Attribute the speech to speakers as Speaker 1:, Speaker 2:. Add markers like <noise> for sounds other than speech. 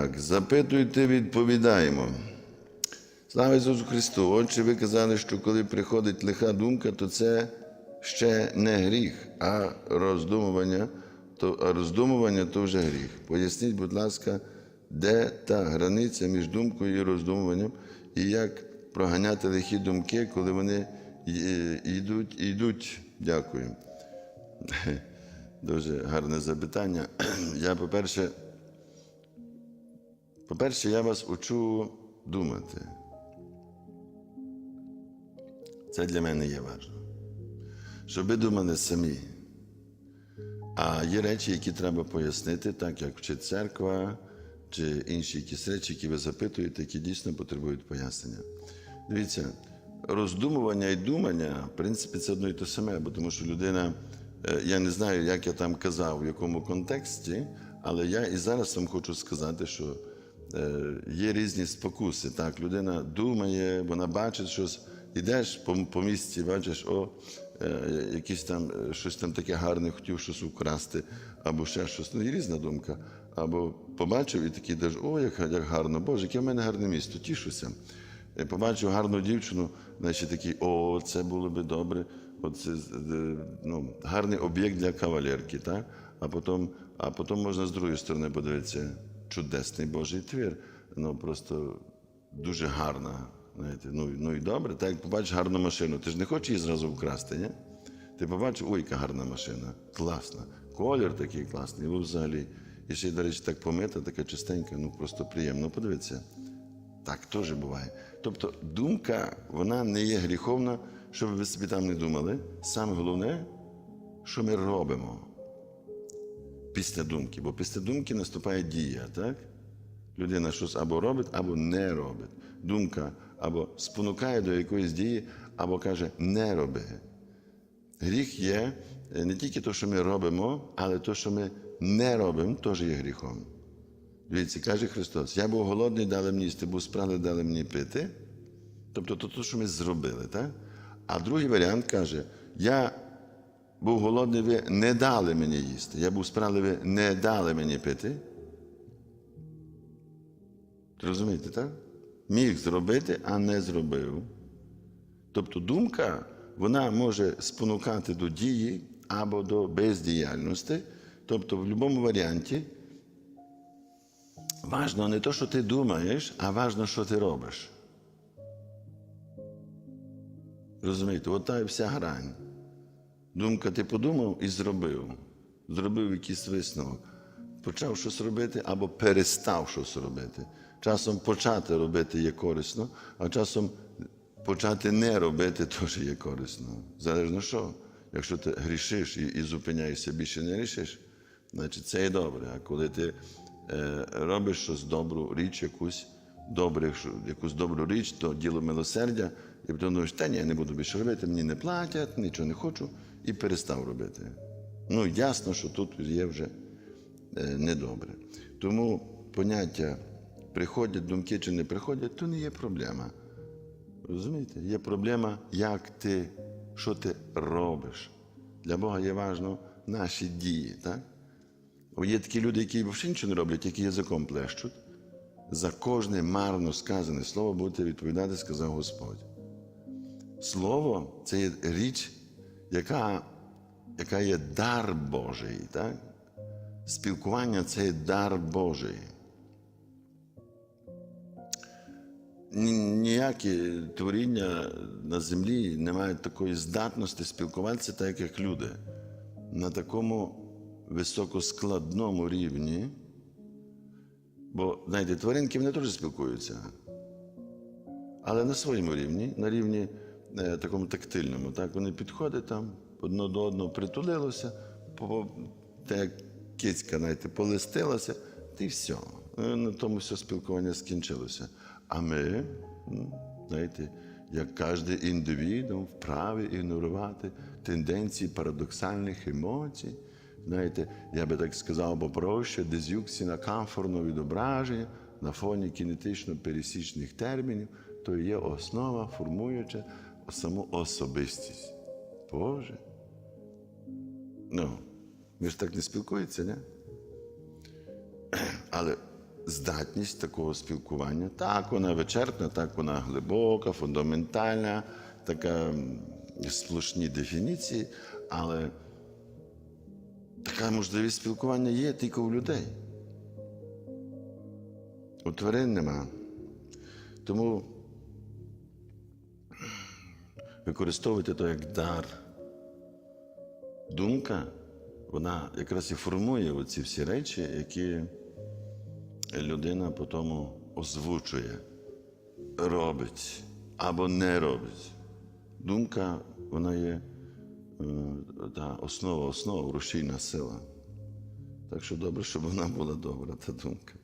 Speaker 1: Так, запитуйте, відповідаємо. Слава Ісусу Христу! Отже, ви казали, що коли приходить лиха думка, то це ще не гріх, а роздумування, то, а роздумування то вже гріх. Поясніть, будь ласка, де та границя між думкою і роздумуванням, і як проганяти лихі думки, коли вони й- йдуть, йдуть. Дякую. <laughs> Дуже гарне запитання. <clears throat> Я, по-перше, по-перше, я вас учу думати. Це для мене є важливо. Щоб ви думали самі. А є речі, які треба пояснити, так як вчить церква, чи інші якісь речі, які ви запитуєте, які дійсно потребують пояснення. Дивіться, роздумування і думання, в принципі, це одно і те саме, бо тому що людина, е, я не знаю, як я там казав, в якому контексті, але я і зараз вам хочу сказати, що є різні спокуси. Так, людина думає, вона бачить щось, ідеш по, по місці, бачиш, о, е, якийсь там е, щось там таке гарне, хотів щось украсти, або ще щось. Ну, є різна думка. Або побачив і такий даш, о, як, як гарно, Боже, яке в мене гарне місто, тішуся. Е, Побачив гарну дівчину, значить такий, о, це було би добре. Оце е, ну, гарний об'єкт для кавалерки, так? А потім, а потім можна з другої сторони подивитися, чудесний Божий твір. Ну просто дуже гарна. Знаєте, ну, ну і добре, так як побачиш гарну машину, ти ж не хочеш її зразу вкрасти, ні? Ти побачив, ой, яка гарна машина, класна. Колір такий класний, ну взагалі. І ще, до речі, так помита, така чистенька, ну просто приємно. Ну, Подивіться. Так теж буває. Тобто думка, вона не є гріховна, щоб ви собі там не думали. Саме головне, що ми робимо після думки. Бо після думки наступає дія, так? Людина щось або робить, або не робить. Думка або спонукає до якоїсь дії, або каже не роби. Гріх є е, не тільки те, що ми робимо, але те, що ми не робимо, теж є гріхом. Дивіться, каже Христос: я був голодний, дали мені їсти, був спраглий, дали мені пити. Тобто то, що ми зробили. Так? А другий варіант каже: я був голодний, ви не дали мені їсти. Я був спраглий, ви не дали мені пити. Розумієте, так? Міг зробити, а не зробив. Тобто думка, вона може спонукати до дії або до бездіяльності. Тобто, в будь-якому варіанті важно не те, що ти думаєш, а важно, що ти робиш. Розумієте, от та і вся грань. Думка, ти подумав і зробив. Зробив якийсь висновок. Почав щось робити або перестав щось робити. Часом почати робити є корисно, а часом почати не робити <laughs> теж є корисно. Залежно що. Якщо ти грішиш і, і зупиняєшся, більше не грішиш, значить це і добре. А коли ти е, робиш щось добру річ, якусь добре, якусь добру річ, то діло милосердя, і думаєш, та ні, я не буду більше робити, мені не платять, нічого не хочу, і перестав робити. Ну, ясно, що тут є вже е, недобре. Тому поняття приходять думки чи не приходять, то не є проблема. Розумієте? Є проблема, як ти, що ти робиш. Для Бога є важливо наші дії. Так? Є такі люди, які взагалі нічого не роблять, які язиком плещуть. За кожне марно сказане слово будете відповідати, сказав Господь. Слово це є річ, яка, яка є дар Божий. Так? Спілкування це є дар Божий. Ніякі творіння на землі не мають такої здатності спілкуватися, так як люди. На такому високоскладному рівні. Бо, знаєте, тваринки вони теж спілкуються. Але на своєму рівні, на рівні такому тактильному. Так, вони підходять там, одно до одного притулилося, по, так як кицька, знаєте, полистилася, і все. Е, На тому все спілкування скінчилося. А ми, знаєте, як кожен індивідум вправі ігнорувати тенденції парадоксальних емоцій. Знаєте, я би так сказав, бо проще дезюкція на камфорне відображення на фоні кінетично-пересічних термінів, то є основа, формуюча саму особистість. Боже. Ну, ви ж так не спілкуєтеся, не? <clears throat> Але здатність такого спілкування. Так, вона вичерпна, так вона глибока, фундаментальна, така сплошні дефініції, але така можливість спілкування є тільки у людей. У тварин нема. Тому використовуйте то як дар. Думка, вона якраз і формує оці всі речі, які людина потім озвучує, робить або не робить. Думка, вона є е, та основа, основа, рушійна сила. Так що добре, щоб вона була добра, та думка.